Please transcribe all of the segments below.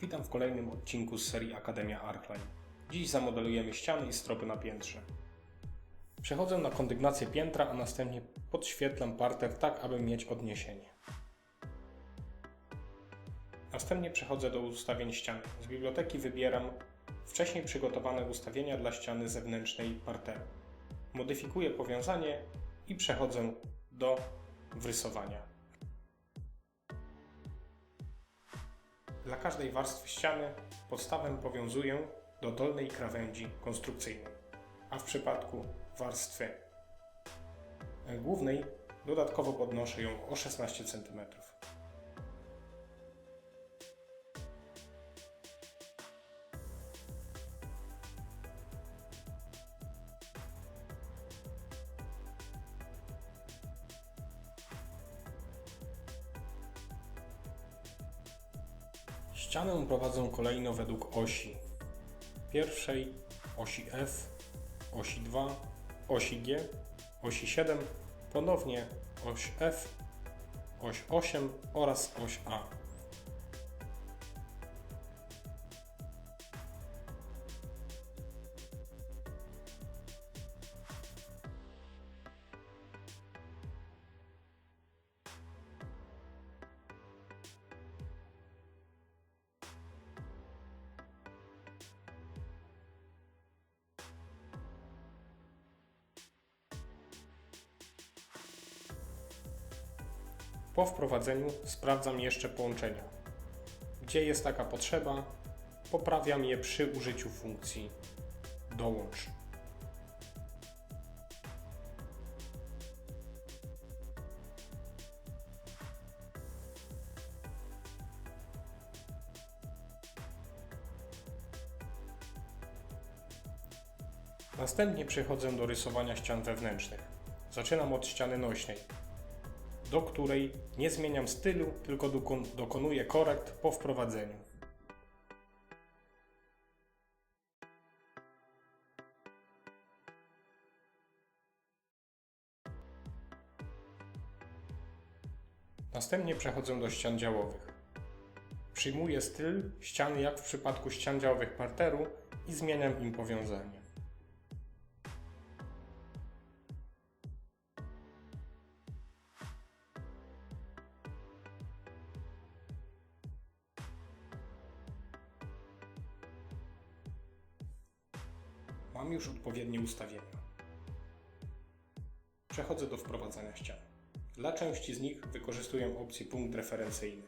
Witam w kolejnym odcinku z serii Akademia Archline. Dziś zamodelujemy ściany i stropy na piętrze. Przechodzę na kondygnację piętra, a następnie podświetlam parter tak, aby mieć odniesienie. Następnie przechodzę do ustawień ściany. Z biblioteki wybieram wcześniej przygotowane ustawienia dla ściany zewnętrznej parteru. Modyfikuję powiązanie i przechodzę do wrysowania. Dla każdej warstwy ściany podstawę powiązuję do dolnej krawędzi konstrukcyjnej, a w przypadku warstwy głównej dodatkowo podnoszę ją o 16 cm. Ścianę prowadzę kolejno według osi. Pierwszej osi F, osi 2, osi G, osi 7, ponownie oś F, oś 8 oraz oś A. Po wprowadzeniu sprawdzam jeszcze połączenia. Gdzie jest taka potrzeba, poprawiam je przy użyciu funkcji dołącz. Następnie przechodzę do rysowania ścian wewnętrznych. Zaczynam od ściany nośnej, do której nie zmieniam stylu, tylko dokon- dokonuję korekt po wprowadzeniu. Następnie przechodzę do ścian działowych. Przyjmuję styl ściany jak w przypadku ścian działowych parteru i zmieniam im powiązanie. Mam już odpowiednie ustawienia. Przechodzę do wprowadzania ścian. Dla części z nich wykorzystuję opcję punkt referencyjny.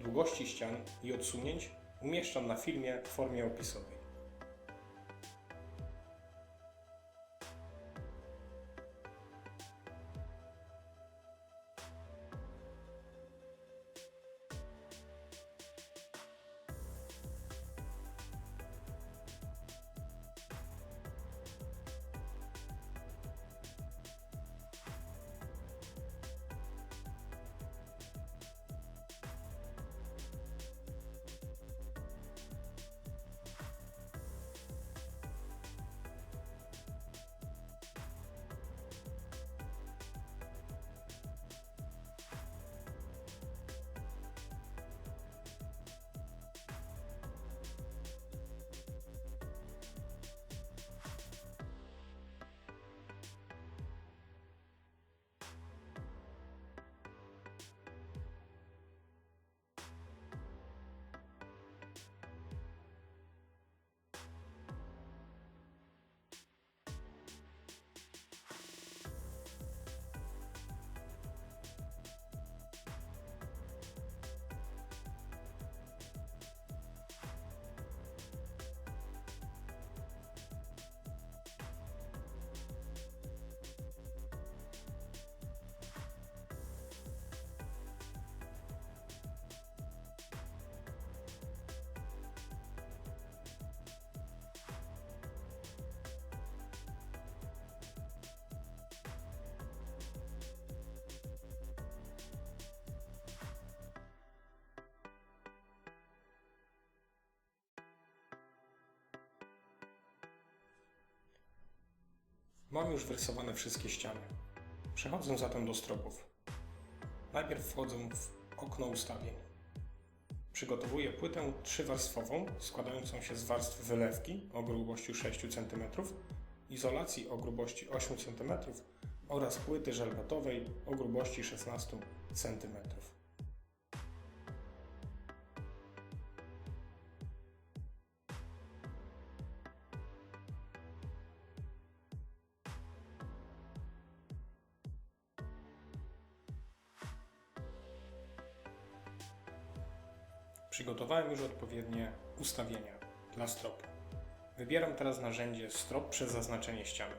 Długości ścian i odsunięć umieszczam na filmie w formie opisowej. Mam już wyrysowane wszystkie ściany. Przechodzę zatem do stropów. Najpierw wchodzę w okno ustawień. Przygotowuję płytę trzywarstwową składającą się z warstw wylewki o grubości 6 cm, izolacji o grubości 8 cm oraz płyty żelbetowej o grubości 16 cm. Przygotowałem już odpowiednie ustawienia dla stropu. Wybieram teraz narzędzie strop przez zaznaczenie ściany.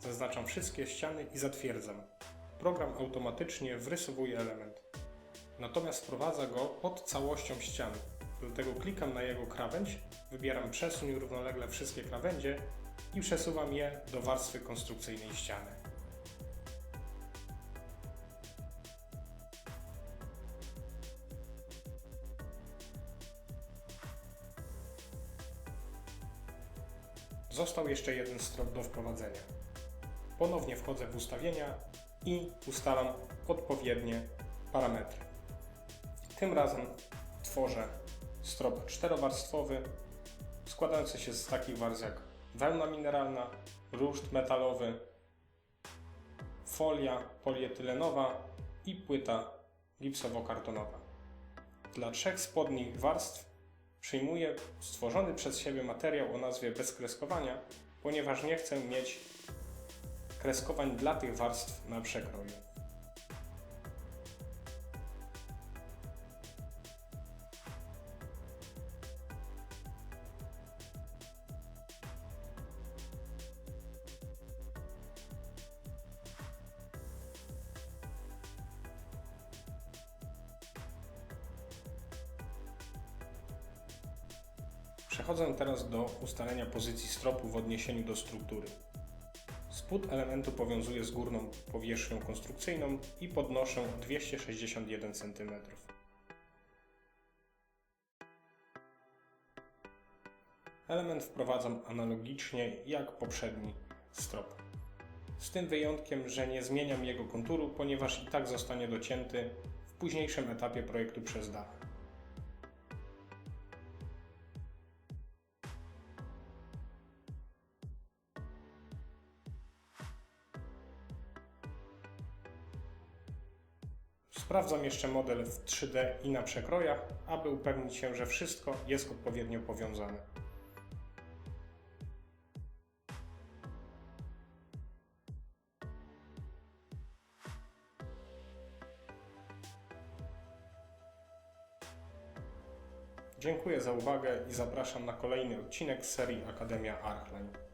Zaznaczam wszystkie ściany i zatwierdzam. Program automatycznie wrysowuje element. Natomiast wprowadza go pod całością ściany. Dlatego klikam na jego krawędź, wybieram przesuń równolegle wszystkie krawędzie i przesuwam je do warstwy konstrukcyjnej ściany. Został jeszcze jeden strop do wprowadzenia. Ponownie wchodzę w ustawienia i ustalam odpowiednie parametry. Tym razem tworzę strop czterowarstwowy składający się z takich warstw jak wełna mineralna, ruszt metalowy, folia polietylenowa i płyta gipsowo-kartonowa. Dla trzech spodnich warstw przyjmuję stworzony przez siebie materiał o nazwie bezkreskowania, ponieważ nie chcę mieć kreskowań dla tych warstw na przekroju. Przechodzę teraz do ustalenia pozycji stropu w odniesieniu do struktury. Spód elementu powiązuję z górną powierzchnią konstrukcyjną i podnoszę o 261 cm. Element wprowadzam analogicznie jak poprzedni strop. Z tym wyjątkiem, że nie zmieniam jego konturu, ponieważ i tak zostanie docięty w późniejszym etapie projektu przez dach. Sprawdzam jeszcze model w 3D i na przekrojach, aby upewnić się, że wszystko jest odpowiednio powiązane. Dziękuję za uwagę i zapraszam na kolejny odcinek serii Akademia Archline.